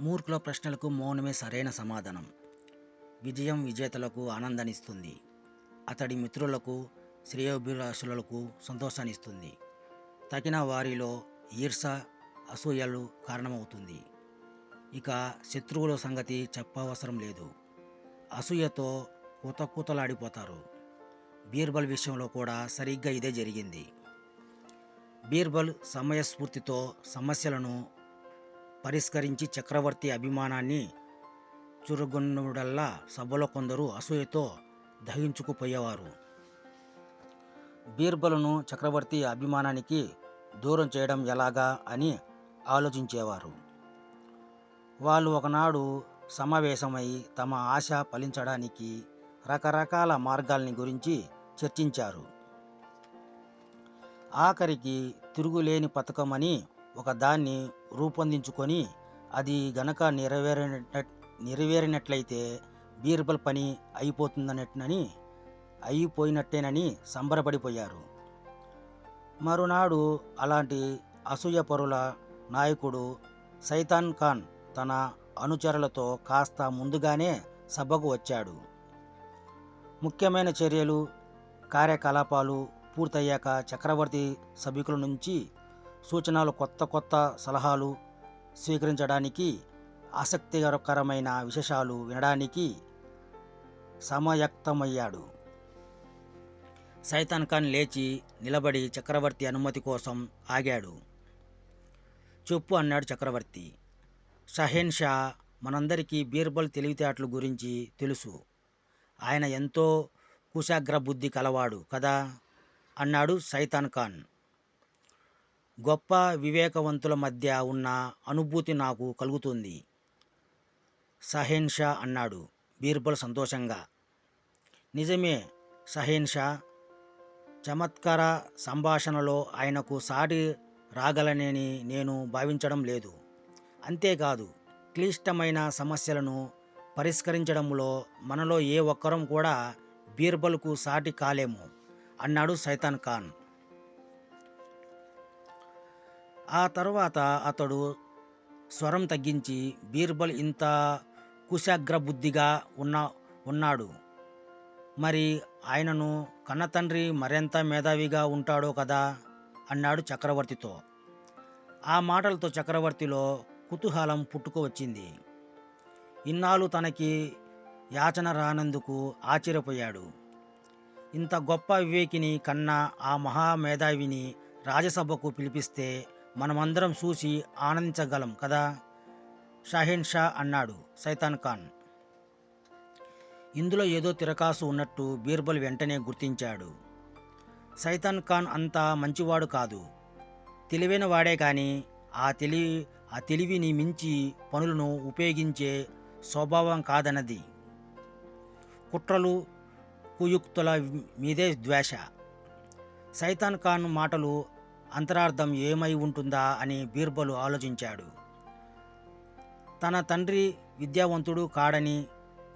మూర్ఖుల ప్రశ్నలకు మౌనమే సరైన సమాధానం. విజయం విజేతలకు ఆనందాన్నిస్తుంది. అతడి మిత్రులకు శ్రేయోభిలాషులకు సంతోషాన్నిస్తుంది. తగిన వారిలో ఈర్ష అసూయలు కారణమవుతుంది. ఇక శత్రువుల సంగతి చెప్పవసరం లేదు. అసూయతో కూత కూతలాడిపోతారు బీర్బల్ విషయంలో కూడా సరిగ్గా ఇదే జరిగింది. బీర్బల్ సమయస్ఫూర్తితో సమస్యలను పరిష్కరించి చక్రవర్తి అభిమానాన్ని చురుగొన్నుడల్లా సభలో కొందరు అసూయతో దహించుకుపోయేవారు. బీర్బలును చక్రవర్తి అభిమానానికి దూరం చేయడం ఎలాగా అని ఆలోచించేవారు. వాళ్ళు ఒకనాడు సమావేశమై తమ ఆశ ఫలించడానికి రకరకాల మార్గాల్ని గురించి చర్చించారు. ఆఖరికి తిరుగులేని పథకమని ఒక దాన్ని రూపొందించుకొని అది గనక నెరవేరిన నెరవేరినట్లయితే బీర్బల్ పని అయిపోతుందనని అయిపోయినట్టేనని సంబరపడిపోయారు. మరునాడు అలాంటి అసూయపరుల నాయకుడు సైతాన్ ఖాన్ తన అనుచరులతో కాస్త ముందుగానే సభకు వచ్చాడు. ముఖ్యమైన చర్యలు కార్యకలాపాలు పూర్తయ్యాక చక్రవర్తి సభికుల నుంచి సూచనలు కొత్త కొత్త సలహాలు స్వీకరించడానికి ఆసక్తికరమైన విశేషాలు వినడానికి సమయక్తమయ్యాడు. సైతాన్ ఖాన్ లేచి నిలబడి చక్రవర్తి అనుమతి కోసం ఆగాడు. చెప్పు అన్నాడు చక్రవర్తి. షహేన్ షా మనందరికీ బీర్బల్ తెలివితేటల గురించి తెలుసు. ఆయన ఎంతో కుశాగ్ర బుద్ధి కలవాడు కదా అన్నాడు సైతాన్ ఖాన్. గొప్ప వివేకవంతుల మధ్య ఉన్న అనుభూతి నాకు కలుగుతుంది. సహేన్ షా అన్నాడు బీర్బల్ సంతోషంగా. నిజమే సహేన్ షా చమత్కార సంభాషణలో ఆయనకు సాటి రాగలనని నేను భావించడం లేదు. అంతేకాదు క్లిష్టమైన సమస్యలను పరిష్కరించడంలో మనలో ఏ ఒక్కరం కూడా బీర్బల్కు సాటి కాలేము అన్నాడు సైతాన్ ఖాన్. ఆ తర్వాత అతడు స్వరం తగ్గించి బీర్బల్ ఇంత కుశాగ్రబుద్ధిగా ఉన్న ఉన్నాడు. మరి ఆయనను కన్నతండ్రి మరెంత మేధావిగా ఉంటాడో కదా అన్నాడు చక్రవర్తితో. ఆ మాటలతో చక్రవర్తిలో కుతూహలం పుట్టుకు వచ్చింది. ఇన్నాళ్ళు తనకి యాచన రానందుకు ఆశ్చర్యపోయాడు. ఇంత గొప్ప వివేకిని కన్నా ఆ మహామేధావిని రాజ్యసభకు పిలిపిస్తే మనమందరం చూసి ఆనందించగలం కదా? షాహీన్ షా అన్నాడు సైతాన్ ఖాన్. ఇందులో ఏదో తిరకాసు ఉన్నట్టు బీర్బల్ వెంటనే గుర్తించాడు. సైతాన్ ఖాన్ అంతా మంచివాడు కాదు. తెలివైన వాడే కానీ ఆ తెలివి ఆ తెలివిని మించి పనులను ఉపయోగించే స్వభావం కాదన్నది. కుట్రలు కుయుక్తుల మీదే ద్వేష. సైతాన్ ఖాన్ మాటలు అంతరార్థం ఏమై ఉంటుందా అని బీర్బలు ఆలోచించాడు. తన తండ్రి విద్యావంతుడు కాడని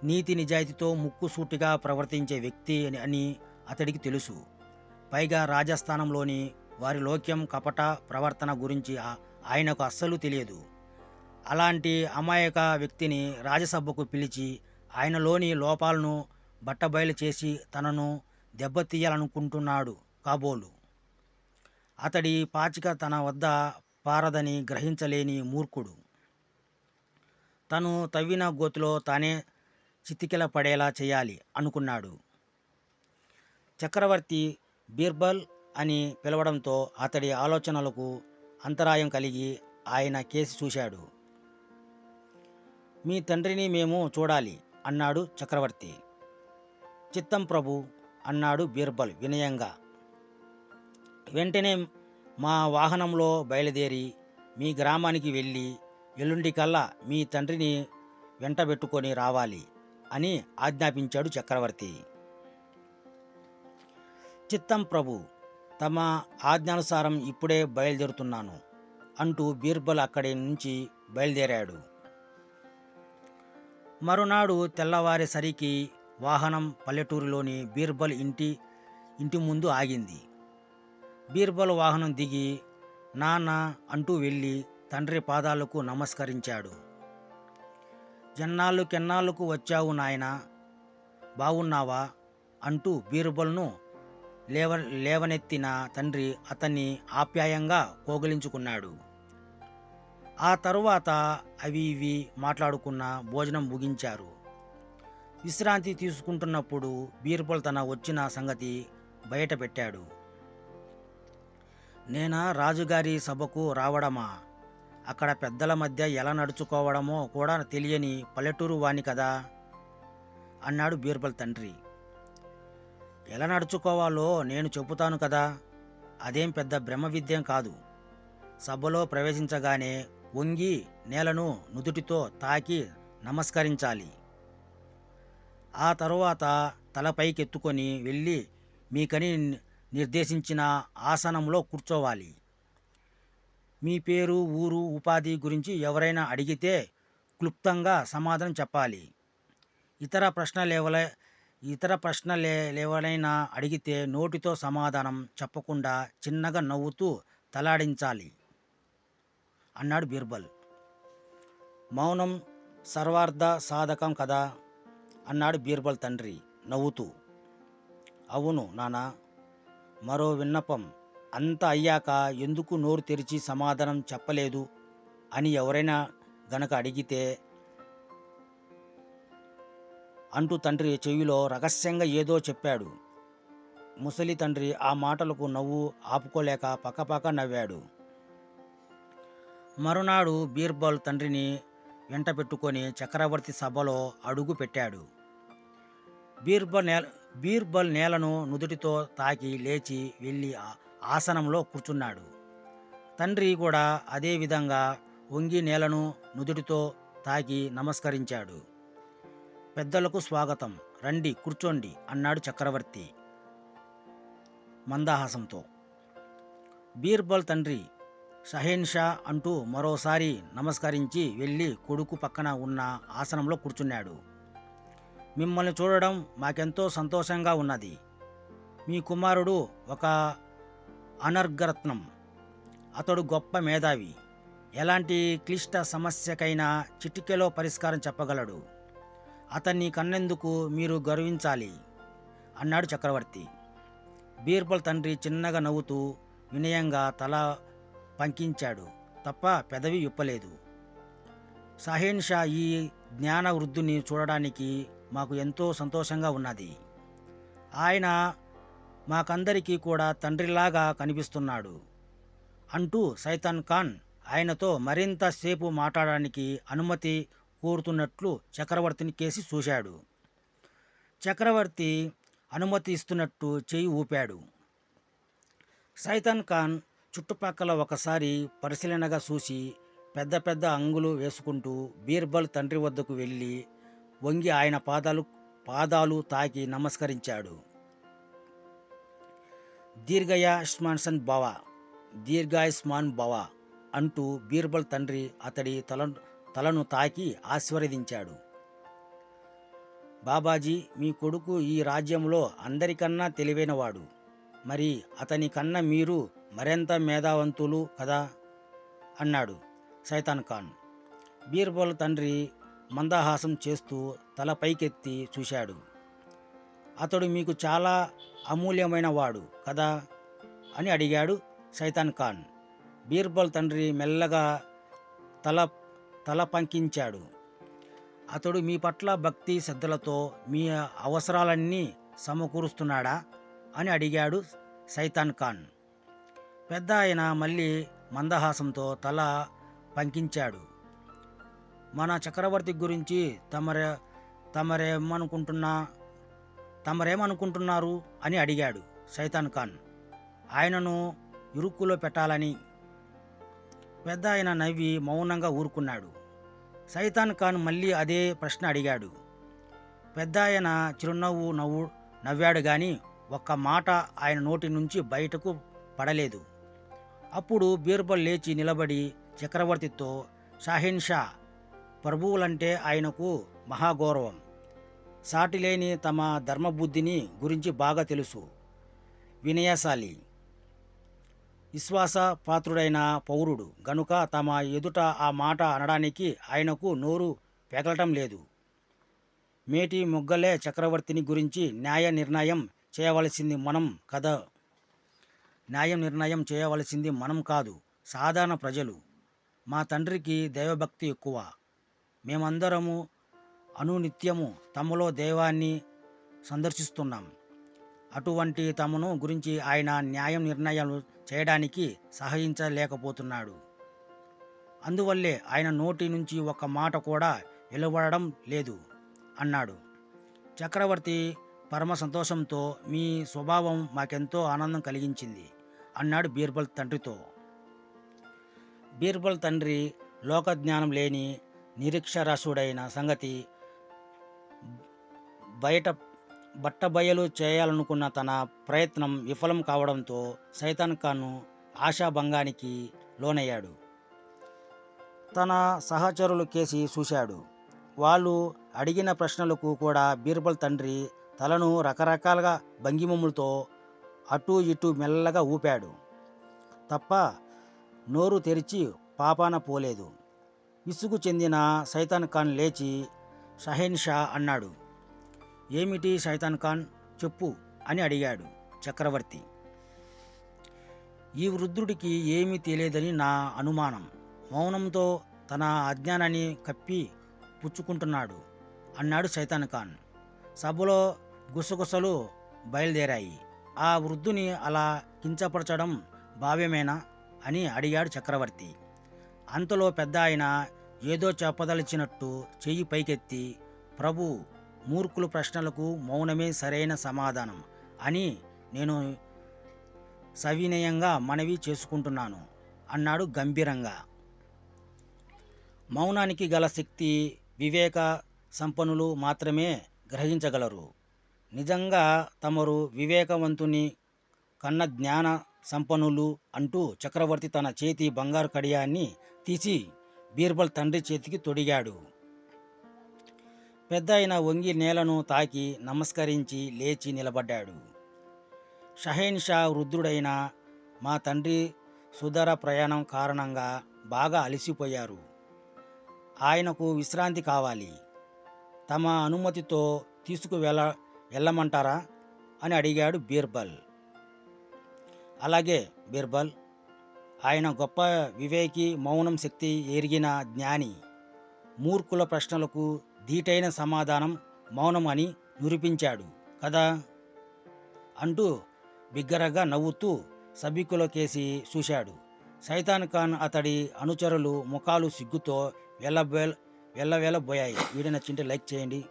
నీతి నిజాయితీతో ముక్కుసూటిగా ప్రవర్తించే వ్యక్తి అని- అతడికి తెలుసు. పైగా రాజస్థానంలోని వారి లోక్యం కపట ప్రవర్తన గురించి ఆయనకు అస్సలు తెలియదు. అలాంటి అమాయక వ్యక్తిని రాజసభకు పిలిచి ఆయనలోని లోపాలను బట్టబయలు చేసి తనను దెబ్బతీయాలనుకుంటున్నాడు కాబోలు. అతడి పాచిక తన వద్ద పారదని గ్రహించలేని మూర్ఖుడు. తను తవ్విన గోతిలో తానే చితికిల పడేలా చేయాలి అనుకున్నాడు. చక్రవర్తి బీర్బల్ అని పిలవడంతో అతడి ఆలోచనలకు అంతరాయం కలిగి ఆయన కేసి చూశాడు. మీ తండ్రిని మేము చూడాలి అన్నాడు చక్రవర్తి. చిత్తం ప్రభు అన్నాడు బీర్బల్ వినయంగా. వెంటనే మా వాహనంలో బయలుదేరి మీ గ్రామానికి వెళ్ళి ఎల్లుండికల్లా మీ తండ్రిని వెంటబెట్టుకొని రావాలి అని ఆజ్ఞాపించాడు చక్రవర్తి. చిత్తం ప్రభు తమ ఆజ్ఞానుసారం ఇప్పుడే బయలుదేరుతున్నాను అంటూ బీర్బల్ అక్కడి నుంచి బయలుదేరాడు. మరునాడు తెల్లవారేసరికి వాహనం పల్లెటూరులోని బీర్బల్ ఇంటి ఇంటి ముందు ఆగింది. బీర్బల్ వాహనం దిగి నాన్న అంటూ వెళ్ళి తండ్రి పాదాలకు నమస్కరించాడు. జన్నాళ్ళు కెన్నాళ్ళకు వచ్చావు నాయనా? బాగున్నావా అంటూ బీర్బల్ను లేవ లేవనెత్తిన తండ్రి అతన్ని ఆప్యాయంగా కోగిలించుకున్నాడు. ఆ తరువాత అవి ఇవి మాట్లాడుకున్న భోజనం ముగించారు. విశ్రాంతి తీసుకుంటున్నప్పుడు బీర్బల్ తన వచ్చిన సంగతి బయట పెట్టాడు. నేనా రాజుగారి సభకు రావడమా? అక్కడ పెద్దల మధ్య ఎలా నడుచుకోవడమో కూడా తెలియని పల్లెటూరు వాణి కదా? అన్నాడు బీర్బల్ తండ్రి. ఎలా నడుచుకోవాలో నేను చెబుతాను కదా? అదేం పెద్ద బ్రహ్మ విద్యం కాదు. సభలో ప్రవేశించగానే వంగి నేలను నుదుటితో తాకి నమస్కరించాలి. ఆ తరువాత తలపైకెత్తుకొని వెళ్ళి మీకని నిర్దేశించిన ఆసనంలో కూర్చోవాలి. మీ పేరు ఊరు ఉపాధి గురించి ఎవరైనా అడిగితే క్లుప్తంగా సమాధానం చెప్పాలి. ఇతర ప్రశ్నలు ఇతర ప్రశ్నలు అడిగితే నోటితో సమాధానం చెప్పకుండా చిన్నగా నవ్వుతూ తలాడించాలి. అన్నాడు బీర్బల్. మౌనం సర్వార్థ సాధకం కదా? అన్నాడు బీర్బల్ తండ్రి నవ్వుతూ. అవును నానా మరో విన్నపం అంత అయ్యాక ఎందుకు నోరు తెరిచి సమాధానం చెప్పలేదు? అని ఎవరైనా గనక అడిగితే అంటూ తండ్రి చెవిలో రహస్యంగా ఏదో చెప్పాడు. ముసలి తండ్రి ఆ మాటలకు నవ్వు ఆపుకోలేక పక్కపక్క నవ్వాడు. మరునాడు బీర్బల్ తండ్రిని వెంట పెట్టుకొని చక్రవర్తి సభలో అడుగు పెట్టాడు. బీర్బల్ నేల బీర్బల్ నేలను నుదుటితో తాకి లేచి వెళ్ళి ఆసనంలో కూర్చున్నాడు. తండ్రి కూడా అదే విధంగా వంగి నేలను నుదుటితో తాకి నమస్కరించాడు. పెద్దలకు స్వాగతం. రండి కూర్చోండి అన్నాడు చక్రవర్తి మందహాసంతో. బీర్బల్ తండ్రి షహేన్ షా అంటూ మరోసారి నమస్కరించి వెళ్ళి కొడుకు పక్కన ఉన్న ఆసనంలో కూర్చున్నాడు. మిమ్మల్ని చూడడం మాకెంతో సంతోషంగా ఉన్నది. మీ కుమారుడు ఒక అనర్గరత్నం అతడు గొప్ప మేధావి. ఎలాంటి క్లిష్ట సమస్యకైనా చిటికెలో పరిష్కారం చెప్పగలడు. అతన్ని కన్నెందుకు మీరు గర్వించాలి? అన్నాడు చక్రవర్తి. బీర్బల్ తండ్రి చిన్నగా నవ్వుతూ వినయంగా తల పంకించాడు. తప్ప పెదవి విప్పలేదు. షాహేన్ షా ఈ జ్ఞాన వృద్ధుని చూడడానికి మాకు ఎంతో సంతోషంగా ఉన్నది. ఆయన మాకందరికీ కూడా తండ్రిలాగా కనిపిస్తున్నాడు. అంటూ సైతాన్ ఖాన్ ఆయనతో మరింత సేపు మాట్లాడడానికి అనుమతి కోరుతున్నట్లు చక్రవర్తిని కేసి చూశాడు. చక్రవర్తి అనుమతి ఇస్తున్నట్టు చేయి ఊపాడు. సైతాన్ ఖాన్ చుట్టుపక్కల ఒకసారి పరిశీలనగా చూసి పెద్ద పెద్ద అంగులు వేసుకుంటూ బీర్బల్ తండ్రి వద్దకు వెళ్ళి వంగి ఆయన పాదాలు పాదాలు తాకి నమస్కరించాడు. దీర్ఘయాస్మాన్సన్ భవ దీర్ఘాయుష్మాన్ భవ అంటూ బీర్బల్ తండ్రి అతడి తల తలను తాకి ఆశీర్వదించాడు. బాబాజీ మీ కొడుకు ఈ రాజ్యంలో అందరికన్నా తెలివైనవాడు. మరి అతని కన్నా మీరు మరింత మేధావంతులు కదా? అన్నాడు సైతాన్ ఖాన్. బీర్బల్ తండ్రి మందహాసం చేస్తూ తల పైకెత్తి చూశాడు. అతడు మీకు చాలా అమూల్యమైన వాడు కదా? అని అడిగాడు సైతాన్ ఖాన్. బీర్బల్ తండ్రి మెల్లగా తల తల పంకించాడు. అతడు మీ పట్ల భక్తి శ్రద్ధలతో మీ అవసరాలన్నీ సమకూరుస్తున్నాడా? అని అడిగాడు సైతాన్ ఖాన్. పెద్ద ఆయన మళ్ళీ మందహాసంతో తల పంకించాడు. మన చక్రవర్తి గురించి తమరే తమరేమనుకుంటున్నా తమరేమనుకుంటున్నారు అని అడిగాడు సైతాన్ ఖాన్. ఆయనను ఇరుక్కులో పెట్టాలని పెద్ద ఆయన నవ్వి మౌనంగా ఊరుకున్నాడు. సైతాన్ ఖాన్ మళ్ళీ అదే ప్రశ్న అడిగాడు. పెద్ద ఆయన చిరునవ్వు నవ్వు నవ్వాడు కానీ ఒక్క మాట ఆయన నోటి నుంచి బయటకు పడలేదు. అప్పుడు బీర్బల్ లేచి నిలబడి చక్రవర్తితో షాహిన్ షా ప్రభువులంటే ఆయనకు మహాగౌరవం. సాటిలేని తమ ధర్మబుద్ధిని గురించి బాగా తెలుసు. వినయశాలి. విశ్వాస పాత్రుడైన పౌరుడు. గనుక తమ ఎదుట ఆ మాట అనడానికి ఆయనకు నోరు పెగలటం లేదు. మేటి మొగ్గలే చక్రవర్తిని గురించి న్యాయ నిర్ణయం చేయవలసింది మనం కదా? న్యాయం నిర్ణయం చేయవలసింది మనం కాదు. సాధారణ ప్రజలు. మా తండ్రికి దైవభక్తి ఎక్కువ. మేమందరము అనునిత్యము తమలో దైవాన్ని సందర్శిస్తున్నాం. అటువంటి తమను గురించి ఆయన న్యాయం నిర్ణయాలు చేయడానికి సహాయించలేకపోతున్నాడు అందువల్లే ఆయన నోటి నుంచి ఒక మాట కూడా వెలువడడం లేదు అన్నాడు. చక్రవర్తి పరమ సంతోషంతో మీ స్వభావం మాకెంతో ఆనందం కలిగించింది అన్నాడు బీర్బల్ తండ్రితో. బీర్బల్ తండ్రి లోకజ్ఞానం లేని నిరీక్షరాసుడైన సంగతి బయట బట్టబయలు చేయాలనుకున్న తన ప్రయత్నం విఫలం కావడంతో సైతాన్ ఖాన్ ఆశాభంగానికి లోనయ్యాడు. తన సహచరులు కేసి చూశాడు. వాళ్ళు అడిగిన ప్రశ్నలకు కూడా బీర్బల్ తండ్రి తలను రకరకాలుగా భంగిమములతో అటు ఇటు మెల్లగా ఊపాడు. తప్ప నోరు తెరిచి పాపాన పోలేదు. విసుగు చెందిన సైతాన్ ఖాన్ లేచి షహీన్ షా అన్నాడు. ఏమిటి సైతాన్ ఖాన్? చెప్పు అని అడిగాడు చక్రవర్తి. ఈ వృద్ధుడికి ఏమీ తెలియదని నా అనుమానం. మౌనంతో తన అజ్ఞానాన్ని కప్పి పుచ్చుకుంటున్నాడు అన్నాడు సైతాన్ ఖాన్. సభలో గుసగుసలు బయలుదేరాయి. ఆ వృద్ధుని అలా కించపరచడం భావ్యమేనా? అని అడిగాడు చక్రవర్తి. అంతలో పెద్ద ఆయన ఏదో చెప్పదలిచినట్టు చెయ్యి పైకెత్తి ప్రభు మూర్ఖుల ప్రశ్నలకు మౌనమే సరైన సమాధానం అని నేను సవినయంగా మనవి చేసుకుంటున్నాను అన్నాడు గంభీరంగా. మౌనానికి గల శక్తి వివేక సంపన్నులు మాత్రమే గ్రహించగలరు. నిజంగా తమరు వివేకవంతుని కన్న జ్ఞాన సంపన్నులు అంటూ చక్రవర్తి తన చేతి బంగారు కడియాన్ని తీసి బీర్బల్ తండ్రి చేతికి తొడిగాడు. పెద్ద అయిన వంగి నేలను తాకి నమస్కరించి లేచి నిలబడ్డాడు. షహేన్ షా వృద్ధుడైన మా తండ్రి సుదర ప్రయాణం కారణంగా బాగా అలసిపోయారు. ఆయనకు విశ్రాంతి కావాలి. తమ అనుమతితో తీసుకువెళ్ళ వెళ్ళమంటారా? అని అడిగాడు బీర్బల్. అలాగే బీర్బల్ ఆయన గొప్ప వివేకి మౌనం శక్తి ఎరిగిన జ్ఞాని. మూర్ఖుల ప్రశ్నలకు ధీటైన సమాధానం మౌనం అని నిరూపించాడు కదా? అంటూ బిగ్గరగా నవ్వుతూ సభికులకేసి చూశాడు. సైతాన్ ఖాన్ అతడి అనుచరులు ముఖాలు సిగ్గుతో వెళ్ళబెల్ వెళ్ళవేళబోయాయి వీడియో నచ్చింటే లైక్ చేయండి.